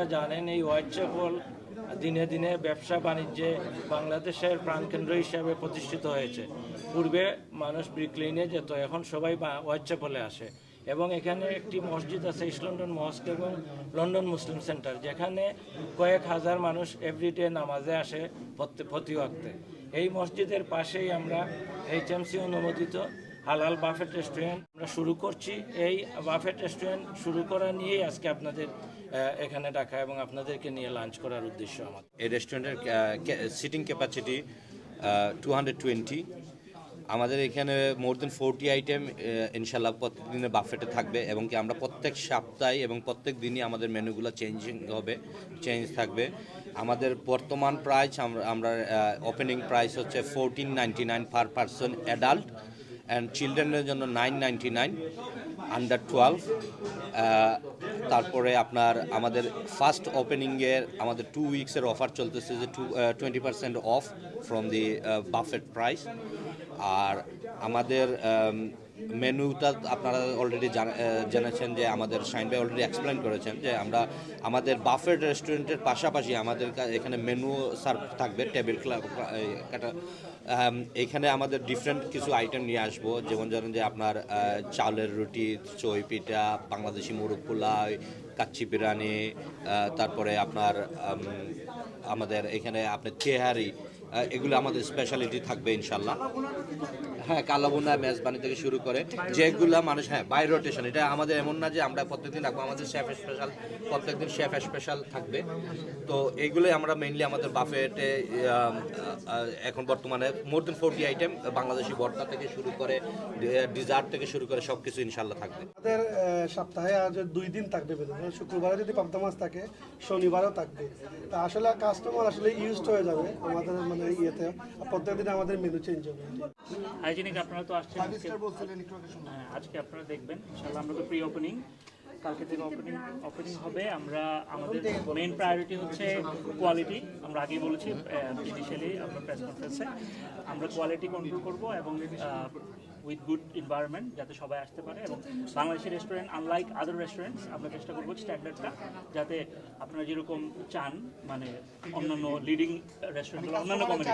আপনারা জানেন, এই হোয়াইট চ্যাপল দিনে দিনে ব্যবসা বাণিজ্যে বাংলাদেশের প্রাণকেন্দ্র হিসাবে প্রতিষ্ঠিত হয়েছে। পূর্বে মানুষ ব্রিকলিনে যেত, এখন সবাই হোয়াইট চ্যাপলে আসে। এবং এখানে একটি মসজিদ আছে, ইস্ট লন্ডন মস্ক এবং লন্ডন মুসলিম সেন্টার, যেখানে কয়েক হাজার মানুষ এভরিডে নামাজে আসে প্রতি এই মসজিদের পাশেই আমরা এইচএমসি অনুমোদিত হালাল বাফেট রেস্টুরেন্ট আমরা শুরু করছি। এই বাফেট রেস্টুরেন্ট শুরু করা নিয়েই আজকে আপনাদের এখানে ডাকা এবং আপনাদেরকে নিয়ে লাঞ্চ করার উদ্দেশ্য আমাদের এই রেস্টুরেন্টের seating capacity two hundred twenty আমাদের এখানে মোর দেন ফোরটি আইটেম ইনশাল্লাহ প্রত্যেকদিনের বাফেটে থাকবে এবং কি আমরা প্রত্যেক সপ্তাহে এবং প্রত্যেক দিনই আমাদের মেনুগুলো চেঞ্জিং হবে চেঞ্জ থাকবে। আমাদের বর্তমান প্রাইস আমরা আমরা ওপেনিং প্রাইস হচ্ছে fourteen ninety nine per person adult and চিলড্রেনের জন্য nine ninety nine under twelve তারপরে আপনার আমাদের ফার্স্ট ওপেনিংয়ের আমাদের টু উইক্সের অফার চলতেছে যে to twenty percent off from the buffet price আর আমাদের মেনুটা আপনারা অলরেডি জেনেছেন যে আমাদের শাইন ভাই অলরেডি এক্সপ্লেন করেছেন যে আমরা আমাদের বাফেট রেস্টুরেন্টের পাশাপাশি আমাদের এখানে মেনু সার্ভ থাকবে টেবিল এখানে আমাদের ডিফারেন্ট কিছু আইটেম নিয়ে আসব। যেমন ধরেন যে আপনার চালের রুটি চই পিঠা বাংলাদেশি মুরগ পোলাও কাচ্চি বিরিয়ানি তারপরে আপনার আমাদের এখানে আপনার আহ, এগুলো আমাদের স্পেশালিটি থাকবে ইনশাল্লাহ হ্যাঁ কালাবুনা মেজবানি থেকে শুরু করে যেগুলা মানুষ হ্যাঁ বাই রোটেশন এটা আমাদের এমন না যে আমরা প্রত্যেকদিন রাখব আমাদের শেফ স্পেশাল প্রত্যেকদিন শেফ স্পেশাল থাকবে। তো এইগুলোই আমরা মেইনলি আমাদের বাফেটে এখন বর্তমানে more than forty item Bangladeshi ভর্তা থেকে শুরু করে ডিজার্ট থেকে শুরু করে সব কিছু ইনশাল্লাহ থাকবে। আমাদের সপ্তাহে আজ দুই দিন থাকবে শুক্রবারে যদি পাবদা মাছ থাকে, শনিবারও থাকবে। তা আসলে কাস্টমার আসলে ইউজড হয়ে যাবে। আমাদের মানে ইয়েতে প্রত্যেকদিন আমাদের মেনু চেঞ্জ হবে। হাইজেনিক আপনারা তো আসছেন আজকে। হ্যাঁ, আজকে আপনারা দেখবেন ইনশাআল্লাহ আমরা তো প্রি ওপেনিং কালকে থেকে ওপেনিং ওপেনিং হবে। আমরা আমাদের মেইন প্রায়োরিটি হচ্ছে কোয়ালিটি আমরা আগেই বলেছি ইনিশিয়ালি আমরা প্রেস কনফারেন্সে আমরা কোয়ালিটি কন্ট্রোল করব এবং উইথ গুড এনভায়রনমেন্ট যাতে সবাই আসতে পারে এবং Bangladeshi restaurant unlike other restaurants আমরা চেষ্টা করব স্ট্যান্ডার্ডটা যাতে আপনারা যেরকম চান মানে অন্যান্য লিডিং রেস্টুরেন্টগুলো অন্যান্য কমিটি